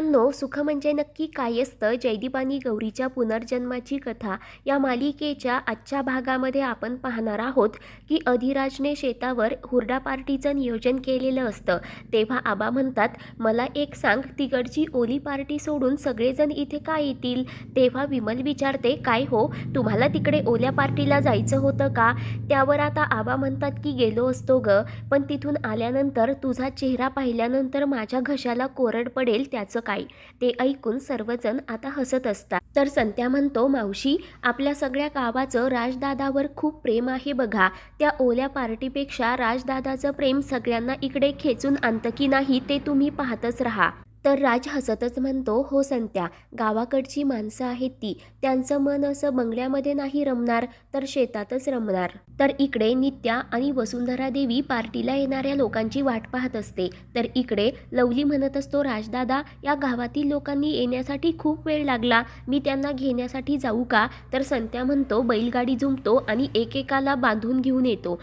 मित्रांनो सुख म्हणजे नक्की काय असतं? जयदीप आणि गौरीच्या पुनर्जन्माची कथा या मालिकेच्या आजच्या भागामध्ये आपण पाहणार आहोत की अधिराजने शेतावर हुरडा पार्टीचं नियोजन केलेलं असतं. तेव्हा आबा म्हणतात मला एक सांग तिकडची ओली पार्टी सोडून सगळेजण इथे काय येतील तेव्हा विमल विचारते काय हो तुम्हाला तिकडे ओल्या पार्टीला जायचं होतं का त्यावर आता आबा म्हणतात की गेलो असतो ग पण तिथून आल्यानंतर तुझा चेहरा पाहिल्यानंतर माझ्या घशाला कोरड पडेल त्याचं काय ते ऐकून सर्वजण आता हसत असतात. तर संत्या म्हणतो मावशी आपल्या सगळ्या गावाचं राजदादावर खूप प्रेम आहे बघा. त्या ओल्या पार्टीपेक्षा राजदादाचं प्रेम सगळ्यांना इकडे खेचून आणतं की नाही ते तुम्ही पाहतच राहा. तर राज हसतच म्हणतो हो संत्या गावाकडची माणसं आहेत ती. त्यांचं मन असं बंगल्यामध्ये नाही रमणार तर शेतातच रमणार. तर इकडे नित्या आणि वसुंधरा देवी पार्टीला येणाऱ्या लोकांची वाट पाहत असते. तर इकडे लवली म्हणत असतो राजदादा या गावातील लोकांनी येण्यासाठी खूप वेळ लागला. मी त्यांना घेण्यासाठी जाऊ का? तर संत्या म्हणतो बैलगाडी जुंपतो आणि एकेकाला बांधून घेऊन येतो.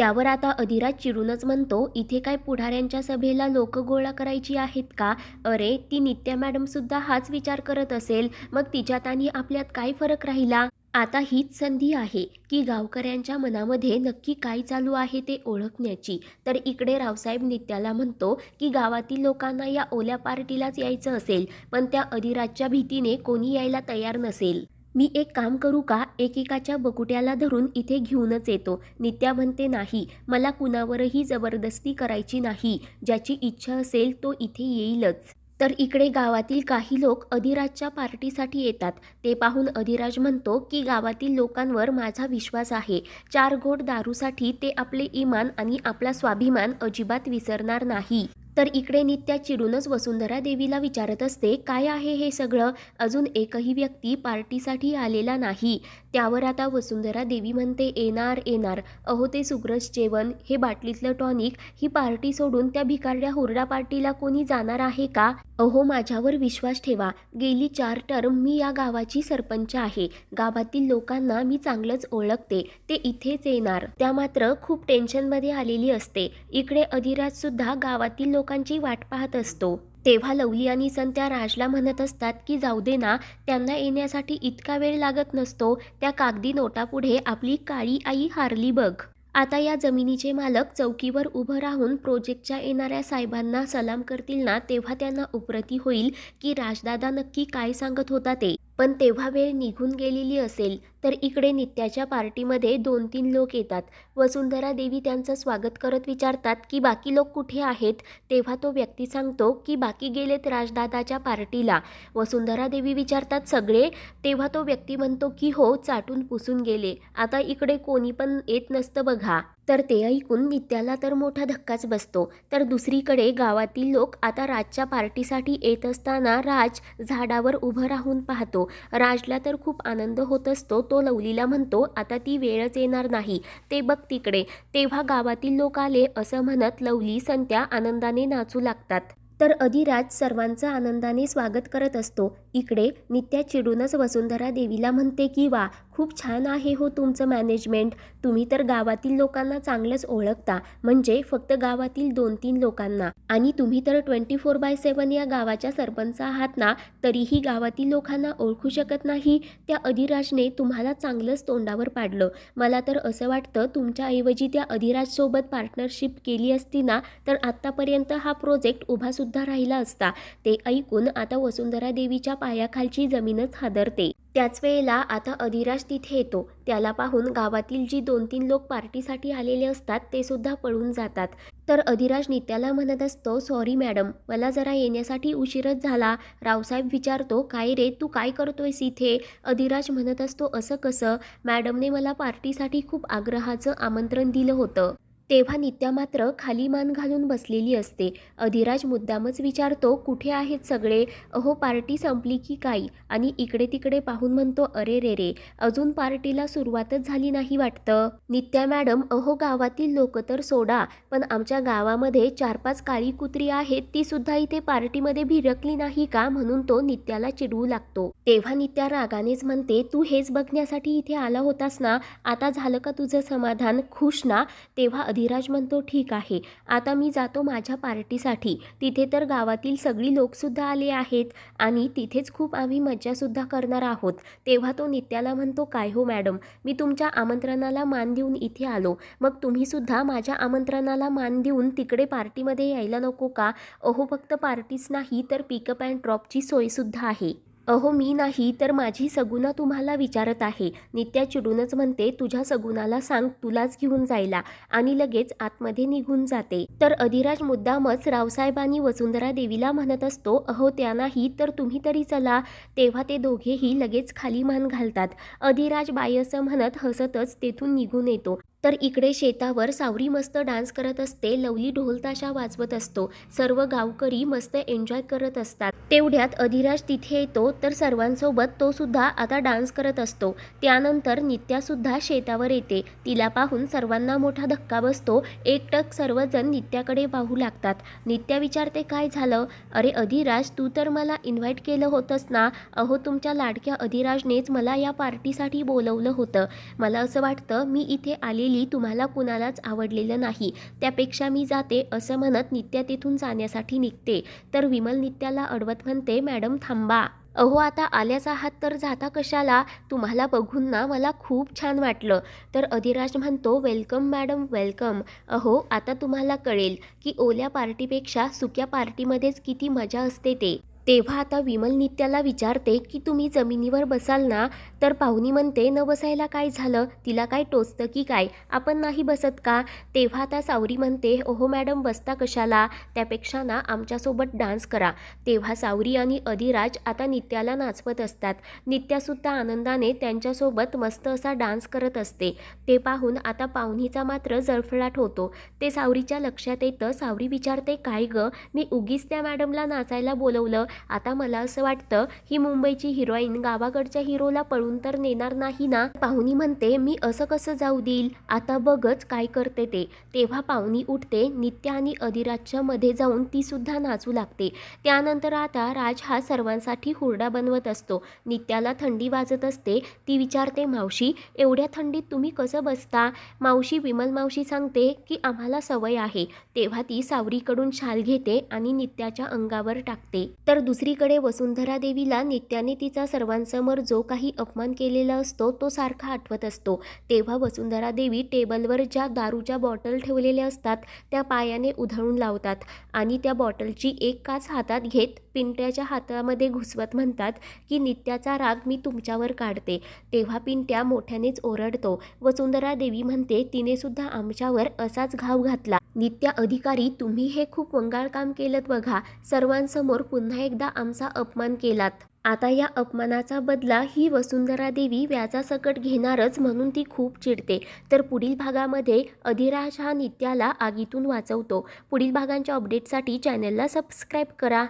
त्यावर आता अधिराज चिरूनच म्हणतो इथे काय पुढाऱ्यांच्या सभेला लोक गोळा करायची आहेत का? अरे ती नित्या मॅडमसुद्धा हाच विचार करत असेल. मग तिच्यात आणि आपल्यात काय फरक राहिला? आता हीच संधी आहे की गावकऱ्यांच्या मनामध्ये नक्की काय चालू आहे ते ओळखण्याची. तर इकडे रावसाहेब नित्याला म्हणतो की गावातील लोकांना या ओल्या पार्टीलाच यायचं असेल पण त्या अधिराजच्या भीतीने कोणी यायला तयार नसेल. मी एक काम करू का? एकेकाच्या बकुट्याला धरून इथे घेऊनच येतो. नित्या म्हणते नाही मला कुणावरही जबरदस्ती करायची नाही. ज्याची इच्छा असेल तो इथे येईलच. तर इकडे गावातील काही लोक अधिराजच्या पार्टीसाठी येतात. ते पाहून अधिराज म्हणतो की गावातील लोकांवर माझा विश्वास आहे. चार घोट दारूसाठी ते आपले इमान आणि आपला स्वाभिमान अजिबात विसरणार नाही. तर इकडे नित्या चिडूनच वसुंधरा देवीला विचारत असते काय आहे हे सगळं? अजून एकही व्यक्ती पार्टीसाठी आलेला नाही. त्यावर आता वसुंधरा देवी म्हणते येणार येणार. अहो ते सुग्रज जेवण हे बाटलीतलं टॉनिक ही पार्टी सोडून त्या भिकारड्या हुरडा पार्टीला कोणी जाणार आहे का? अहो माझ्यावर विश्वास ठेवा. गेली चार टर्म मी या गावाची सरपंच आहे. गावातील लोकांना मी चांगलंच ओळखते. ते इथेच येणार. त्या मात्र खूप टेन्शनमध्ये आलेली असते. इकडे अधिराज सुद्धा गावातील लोकांची वाट पाहत असतो. तेव्हा लवली आणि संत्या राजला म्हणत असतात की जाऊ दे ना त्यांना येण्यासाठी इतका वेळ लागत नसतो. त्या कागदी नोटापुढे आपली काळी आई हारली बघ. आता या जमिनीचे मालक चौकीवर उभं राहून प्रोजेक्टच्या येणाऱ्या साहेबांना सलाम करतील ना तेव्हा त्यांना उपरती होईल की राजदादा नक्की काय सांगत होता ते? पण तेव्हा वेळ निघून गेलेली असेल तर इकडे नित्याच्या पार्टीमध्ये दोन तीन लोक येतात. वसुंधरा देवी त्यांचं स्वागत करत विचारतात की बाकी लोक कुठे आहेत? तेव्हा तो व्यक्ती सांगतो की बाकी गेलेत राजदादाच्या पार्टीला. वसुंधरा देवी विचारतात सगळे? तेव्हा तो व्यक्ती म्हणतो की हो चाटून पुसून गेले. आता इकडे कोणी पण येत नसतं बघा. तर ते ऐकून नित्याला तर मोठा धक्काच बसतो. तर दुसरीकडे गावातील लोक आता राजच्या पार्टीसाठी येत असताना राज झाडावर उभं राहून पाहतो. राजला तर खूप आनंद होत असतो. तो लवलीला म्हणतो आता ती वेळच येणार नाही. ते बघ तिकडे. तेव्हा गावातील लोक आले असं म्हणत लवली संत्या आनंदाने नाचू लागतात. तर अधिराज सर्वांचं आनंदाने स्वागत करत असतो. इकडे नित्या चिडूनच वसुंधरा देवीला म्हणते की वा खूप छान आहे हो तुमचं मॅनेजमेंट तुम्ही तर गावातील लोकांना चांगलंच ओळखता. म्हणजे फक्त गावातील दोन तीन लोकांना. आणि तुम्ही तर ट्वेंटी फोर बाय सेवन या गावाच्या सरपंच आहात ना तरीही गावातील लोकांना ओळखू शकत नाही. त्या अधिराजने तुम्हाला चांगलंच तोंडावर पाडलं. मला तर असं वाटतं तुमच्याऐवजी त्या अधिराजसोबत पार्टनरशिप केली असती ना तर आत्तापर्यंत हा प्रोजेक्ट उभासुद्धा राहिला असता. ते ऐकून आता वसुंधरा देवीच्या पायाखालची जमीनच हादरते. त्याच वेळेला आता अधिराज तिथे येतो. त्याला पाहून गावातील जी दोन तीन लोक पार्टीसाठी आलेले असतात ते सुद्धा पळून जातात. तर अधिराज नित्याला म्हणत असतो सॉरी मॅडम मला जरा येण्यासाठी उशीरच झाला. रावसाहेब विचारतो काय रे तू काय करतोयस इथे? अधिराज म्हणत असतो असं कसं? मॅडमने मला पार्टीसाठी खूप आग्रहाचं आमंत्रण दिलं होतं. तेव्हा नित्या मात्र खाली मान घालून बसलेली असते. अधिराज मुद्दामच विचारतो कुठे आहेत सगळे? अहो पार्टी संपली की काय? आणि इकडे तिकडे पाहून म्हणतो अरे रे रे अजून पार्टीला सुरुवातच झाली नाही वाटतं. नित्या मॅडम अहो गावातील लोक तर सोडा पण आमच्या गावामध्ये चार पाच काळी कुत्री आहेत ती सुद्धा इथे पार्टीमध्ये भिरकली नाही का? म्हणून तो नित्याला चिडवू लागतो. तेव्हा नित्या रागानेच म्हणते तू हेच बघण्यासाठी इथे आला होतास ना? आता झालं का तुझं समाधान? खुश ना? तेव्हा अधिराज म्हणतो ठीक आहे. आता मी जातो माझ्या पार्टीसाठी. तिथे तर गावातील सगळी लोकसुद्धा आले आहेत आणि तिथेच खूप आम्ही मज्जासुद्धा करणार आहोत. तेव्हा तो नित्याला म्हणतो काय हो मॅडम मी तुमच्या आमंत्रणाला मान देऊन इथे आलो. मग तुम्हीसुद्धा माझ्या आमंत्रणाला मान देऊन तिकडे पार्टीमध्ये यायला नको का? अहो फक्त पार्टीच नाही तर पिकअप अँड ड्रॉपची सोयसुद्धा आहे. अहो मी नाही तर माझी सगुना तुम्हाला विचारत आहे. नित्या चिडूनच म्हणते तुझ्या सगुनाला सांग तुलाच घेऊन जायला. आणि लगेच आतमध्ये निघून जाते. तर अधिराज मुद्दामच रावसाहेबांनी वसुंधरा देवीला म्हणत असतो अहो त्या नाही तर तुम्ही तरी चला. तेव्हा ते दोघेही लगेच खाली मान घालतात. अधिराज बाई असं म्हणत हसतच तेथून निघून येतो. तर इकडे शेतावर सावरी मस्त डान्स करत असते लवली ढोलताशा वाजवत असतो सर्व गावकरी मस्त एन्जॉय करत असतात. तेवढ्यात अधिराज तिथे येतो तर सर्वांसोबत तो सुद्धा आता डान्स करत असतो. त्यानंतर नित्यासुद्धा शेतावर येते. तिला पाहून सर्वांना मोठा धक्का बसतो. एकटक सर्वजण नित्याकडे पाहू लागतात. नित्या विचारते काय झालं? अरे अधिराज तू तर मला इन्व्हाइट केलं होतंस ना. अहो तुमच्या लाडक्या अधिराजनेच मला या पार्टीसाठी बोलवलं होतं. मला असं वाटतं मी इथे आले केलेली तुम्हाला कुणालाच आवडलेलं नाही. त्यापेक्षा मी जाते असं म्हणत नित्या तिथून जाण्यासाठी निघते. तर विमल नित्याला अडवत म्हणते मॅडम थांबा. अहो आता आल्याच आहात तर जाता कशाला? तुम्हाला बघून ना मला खूप छान वाटलं. तर अधिराज म्हणतो वेलकम मॅडम वेलकम. अहो आता तुम्हाला कळेल की ओल्या पार्टीपेक्षा सुक्या पार्टीमध्येच किती मजा असते ते. तेव्हा आता विमल नित्याला विचारते की तुम्ही जमिनीवर बसाल ना? तर पाहुणी म्हणते न बसायला काय झालं? तिला काय टोचतं की काय? आपण नाही बसत का? तेव्हा आता सावरी म्हणते ओहो मॅडम बसता कशाला? त्यापेक्षा ना आमच्यासोबत डान्स करा. तेव्हा सावरी आणि अधिराज आता नित्याला नाचवत असतात. नित्यासुद्धा आनंदाने त्यांच्यासोबत मस्त असा डान्स करत असते. ते पाहून आता पाहुणीचा मात्र जळफळाट होतो. ते सावरीच्या लक्षात येतं सावरी विचारते काय ग? मी उगीच त्या मॅडमला नाचायला बोलवलं. आता मला असं वाटतं ही मुंबईची हिरोईन गावाकडच्या हिरोला पळून तर नेणार नाही ना? पाहुणी म्हणते मी असं कसं जाऊ देईल? आता बघच काय करते ते. तेव्हा पाहुणी उठते नित्या आणि अधिराजच्या मध्ये जाऊन ती सुद्धा नाचू लागते. त्यानंतर आता राज हा सर्वांसाठी हुरडा बनवत असतो. नित्याला थंडी वाजत असते. ती विचारते मावशी एवढ्या थंडीत तुम्ही कसं बसता? मावशी विमल मावशी सांगते की आम्हाला सवय आहे. तेव्हा ती सावरीकडून शाल घेते आणि नित्याच्या अंगावर टाकते. तर दुसरीकडे वसुंधरा देवीला नित्याने तिचा सर्वांसमोर जो काही अपमान केलेला असतो तो सारखा आठवत असतो. तेव्हा वसुंधरा देवी टेबलवर ज्या दारूच्या बॉटल ठेवलेल्या असतात त्या पायाने उधळून लावतात आणि त्या बॉटलची एक काच हातात घेत पिंट्याच्या हातामध्ये घुसवत म्हणतात की नित्याचा राग मी तुमच्यावर काढते. तेव्हा पिंट्या मोठ्यानेच ओरडतो. वसुंधरा देवी म्हणते तिने सुद्धा आमच्यावर असाच घाव घातला. नित्या अधिकारी तुम्ही हे खूप वंगाळ काम केलं बघा. सर्वांसमोर पुन्हा एकदा आमचा अपमान केलात. आता या अपमानाचा बदला ही वसुंधरा देवी व्याजासकट घेणारच म्हणून ती खूप चिडते. तर पुढील भागामध्ये अधिराज हा नित्याला आगीतून वाचवतो. पुढील भागांच्या अपडेटसाठी चॅनलला सबस्क्राईब करा.